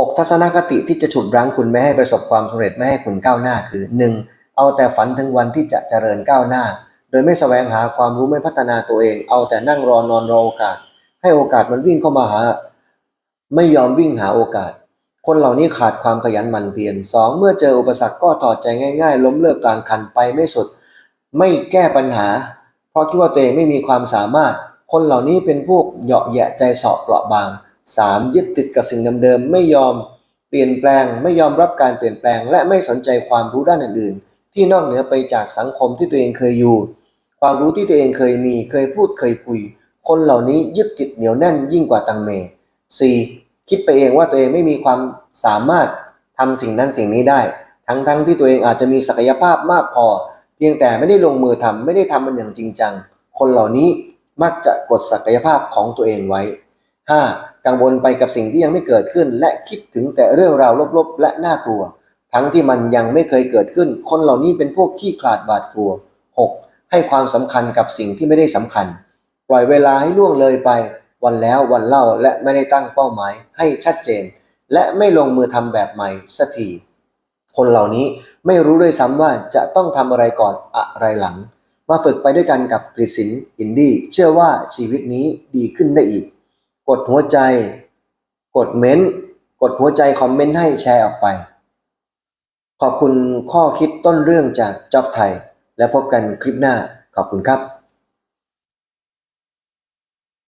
6. ทัศนคติที่จะฉุดรั้งคุณไม่ให้ประสบความสำเร็จไม่ให้คุณก้าวหน้าคือ 1. เอาแต่ฝันถึงวันที่จะเจริญก้าวหน้า โดยไม่แสวงหาความรู้ไม่พัฒนาตัวเอง เอาแต่นั่งรอนอนรอโอกาส ให้โอกาสมันวิ่งเข้ามาหา ไม่ยอมวิ่งหาโอกาส คนเหล่านี้ขาดความขยันหมั่นเพียร 2. เมื่อเจออุปสรรคก็ถอดใจง่าย ๆ ล้มเลิกกลางคันไปไม่สุด ไม่แก้ปัญหา เพราะคิดว่าตัวเองไม่มีความสามารถ คนเหล่านี้เป็นพวกเหยาะแหยะใจเสาะเปราะบาง 3. ยึดติดกับสิ่งเดิมๆไม่ยอมเปลี่ยนแปลง ไม่ยอมรับการเปลี่ยนแปลง และไม่สนใจความรู้ด้านอื่นๆ ที่นอกเหนือไปจากสังคมที่ตัวเองเคยอยู่ ความรู้ที่ตัวเองเคยมีเคยพูดเคยคุย คนเหล่านี้ยึดติดเหนียวแน่นยิ่งกว่าตังเม 4. คิดไปเองว่าตัวเองไม่มีความสามารถทำสิ่งนั้นสิ่งนี้ได้ ทั้งๆทที่ตัวเองอาจจะมีศักยภาพมากพอ เพียงแต่ไม่ได้ลงมือทำไม่ได้ทำมันอย่างจริงจัง คนเหล่านี้มักจะกดศักยภาพของตัวเองไว้ 5. กังวลไปกับสิ่งที่ยังไม่เกิดขึ้น และคิดถึงแต่เรื่องราวลบๆ และน่ากลัว ทั้งที่มันยังไม่เคยเกิดขึ้น คนเหล่านี้เป็นพวกขี้ขลาดบาดกลัว 6. ให้ความสำคัญกับสิ่งที่ไม่ได้สำคัญ ปล่อยเวลาให้ล่วงเลยไป วันแล้ววันเล่าและไม่ได้ตั้งเป้าหมาย ให้ชัดเจน และไม่ลงมือทำแบบใหม่สักทีคนเหล่านี้ไม่รู้ด้วยซ้ำว่าจะต้องทำอะไรก่อนอะไรหลัง มาฝึกไปด้วยกันกับกฤษศิลป์อินดี้เชื่อว่าชีวิตนี้ดีขึ้นได้อีก กดหัวใจ กดเม้นต์กดหัวใจคอมเมนต์ให้แชร์ออกไป ขอบคุณข้อคิดต้นเรื่องจากจ็อบไทย และพบกันคลิปหน้าขอบคุณครับ